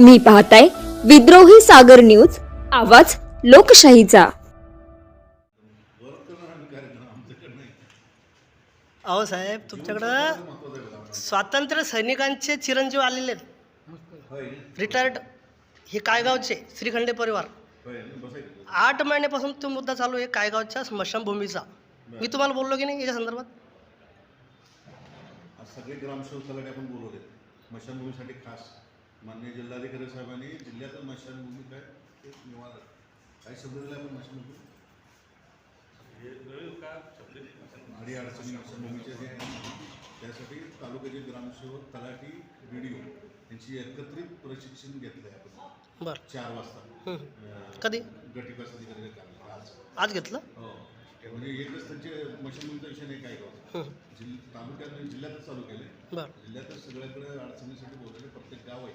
तुम्ही पाहताय विद्रोही सागर न्यूज आवाज लोकशाहीचा. अहो साहेब तुमच्याकडं स्वातंत्र्य सैनिकांचे चिरंजीव आलेले आहेत. रिटायर्ड हे कायगावचे श्रीखंडे परिवार. आठ महिन्यापासून तो मुद्दा चालू आहे कायगावच्या स्मशानभूमीचा. मी तुम्हाला बोललो की नाही याच्या संदर्भात? सगळे ग्रामसेवक आपण बोलवले स्मशानभूमीसाठी खास माननीय जिल्हाधिकारी साहेबांनी जिल्ह्यात स्मशानभूमी काय एक निवारण काय शब्द दिला आपण स्मशानभूमी अडी अडचणी स्मशानभूमीचे जे आहे त्यासाठी तालुक्याचे ग्रामसेवक तलाठी व्हिडिओ यांची एकत्रित प्रशिक्षण घेतलं आहे आपण. बरं. चार वाजता. हं. कधी? गटविकास अधिकारी आज. आज घेतलं? हो. म्हणजे एकच त्यांचे स्मशानभूमीचा विषय नाही काय हं. जिल्ह तालुक्यात जिल्ह्यातच चालू जिल्ह्यातच सगळ्याकडे अडचणीसाठी बोललेले प्रत्येक गाव आहे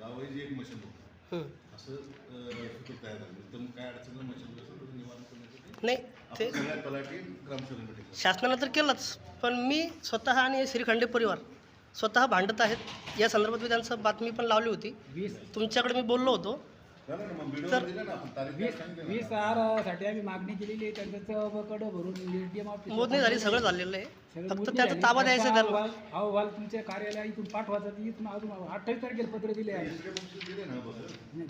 गाव आहे जे एक मशीन होतं. हं. असं अं, सूत्र तयार झालं. एकदम काय अडचण मशीन असेल तर निवारण करण्यासाठी नाही ते आपण सगळ्या तलाठी ग्रामसेवक मिटिंग शासनानं तर केलंच पण मी स्वतः आणि श्रीखंडे परिवार स्वतः भांडत आहेत. या संदर्भात मी त्यांचं बातमी पण लावली होती. तुमच्याकडे मी बोललो होतो. वीस आरसाठी आम्ही मागणी केलेली आहे त्यांचं कडं भरून ऑफिस मोजणी झाली सगळं झालेलं आहे. फक्त त्याचा. ताबा द्यायचा अहवाल अहवाल तुमच्या कार्यालय इथून पाठवायचा ते इथून अजून अठ्ठावीस तारखेला पत्र दिले आहे.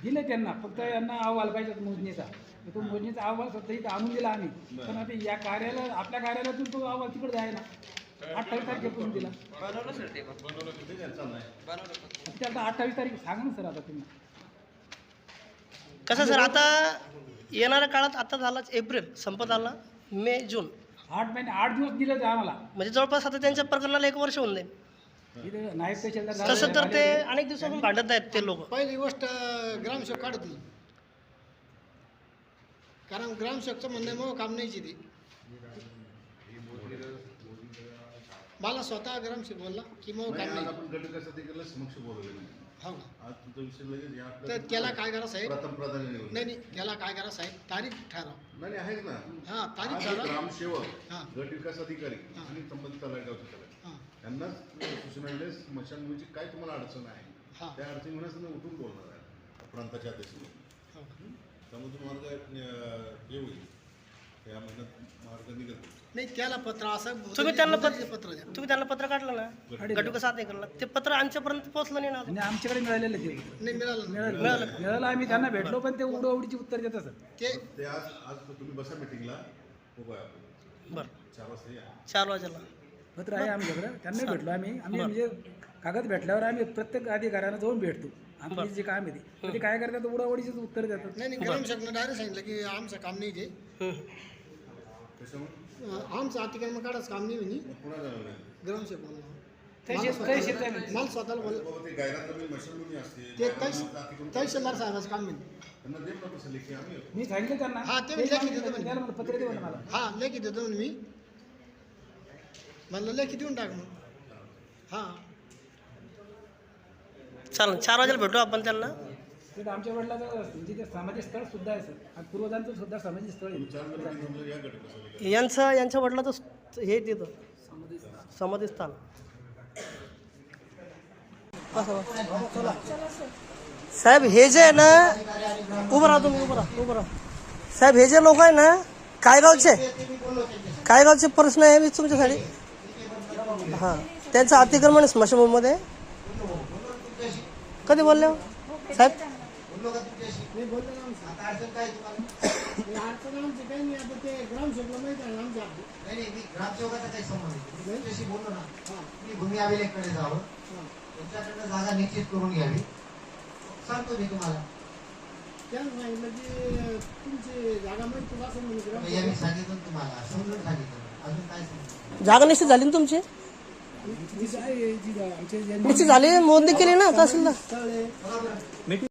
दिले त्यांना फक्त यांना अहवाल पाहिजे मोजणीचा. तो मोजणीचा अहवाल स्वतः इथं आणून दिला आम्ही. पण आता या कार्यालय आपल्या कार्यालयातून तो अहवाल तिकडे आहे ना. अठ्ठावीस तारखेपासून दिला. त्याचा अठ्ठावीस तारीख सांगा ना सर आता तुम्ही. कसं सर आता येणाऱ्या काळात आता झालाच एप्रिल संपत आला मे जून. आठ महिने आठ दिवस दिले आम्हाला. म्हणजे जवळपास आता त्यांच्या प्रकरणाला एक वर्ष होऊन जाईल. इथे नायब तहसीलदार तसं तर ते अनेक दिवसापासून भांडत आहेत ते लोक. पहिली गोष्ट ग्रामसेवक काढत कारण ग्रामसेवकचं म्हणणं मग काम नाहीची ती. मला स्वतः ग्रामसेवक बोलला की मग नाही, नाही आपण समक्ष बोलवले नाही. हो ना. आज तुमचा विषय लगेच या तर त्याला काय करा साहेब? प्रथम प्राधान्य निवडून नाही नाही त्याला काय करा साहेब? तारीख ठरव. नाही आहेच ना. हां तारीख आज ठरव. ग्रामसेवक हां. गट विकास अधिकारी हां. आणि संबंधित हां. सूचना दिल्या स्मशानभूमीची काय तुम्हाला अडचण आहे? हां. त्या अडचणी म्हणूनच उठून बोलणार आहे. प्रांताच्या आदेशाने हो. त्यामुळे तुम्हाला काय, अं, हे होईल. या महिन्यात मार्ग निघत नाही. त्याला पत्र असं तुम्ही त्यांना पत्र पत्र द्या. तुम्ही त्यांना पत्र काढलं ते पत्र आमच्यापर्यंत पोहोचलं नाही ना. आणि आमच्याकडे मिळालेलं ते. नाही मिळालं नाही. मिळालं. मिळालं. आम्ही त्यांना भेटलो पण ते उडवडीची उत्तर देत असत ते ते आज आज तुम्ही बसा मिटिंगला उभा आहे आपण बरं. चार वाजता या. चार वाजेला. पत्र आहे आमच्याकडे. त्यांना भेटलो आम्ही. आम्ही म्हणजे कागद भेटल्यावर आम्ही प्रत्येक अधिकाऱ्यानं जाऊन भेटतो. आमची जे काम आहे ते. ते काय करतात? उडवडीचेच उत्तर देतात. नाही नाही ग्रामसेवकनं डायरेक्ट सांगितलं की आमचं काम नाही ते. हं. आमचं अतिक्रमण काढायचं काम नाही म्हणे. म्हणते. मला स्वतःला बोल ते तहसीलदार साहेबाचं काम आम्ही मी सांगितलं त्यांना. हा, ते म्हणजे सांगितलं लेखी देतो त्याला म्हणलं पत्र दे म्हणलं मला. हा लेखी देतो म्हणून मी. म्हणलं लेखी देऊन टाक मग. हा. चालेल चार वाजेला भेटू आपण त्यांना. आमच्या वडिलाचं म्हणजे ते सामाजिक स्थळ सुद्धा आहे सर. आणि पूर्वजांचं सुद्धा सामाजिक स्थळ आहे. यांचं यांच्या वडिलाचं हे तिथं. समाधी स्थान साहेब हे जे आहे ना उभं राहा तुम्ही उभं राहा उभं राहा. साहेब हे जे लोक आहे ना काय गावचे काय गावचे प्रश्न आहे मी तुमच्यासाठी. हां त्यांचं अतिक्रमण आहे स्मशानभूमीमध्ये. कधी बोलले हो? साहेब नाही नाही, मी काही ना मी भूमी अभिलेखकडे जावं तुमच्याकडनं जागा निश्चित करून घ्यावी सांगतो मी तुम्हाला तुमची जागा सांगितलं तुम्हाला सांगितलं अजून काय जागा निश्चित झाली ना तुमची जी झाली मोदी केली ना? तहसीलदार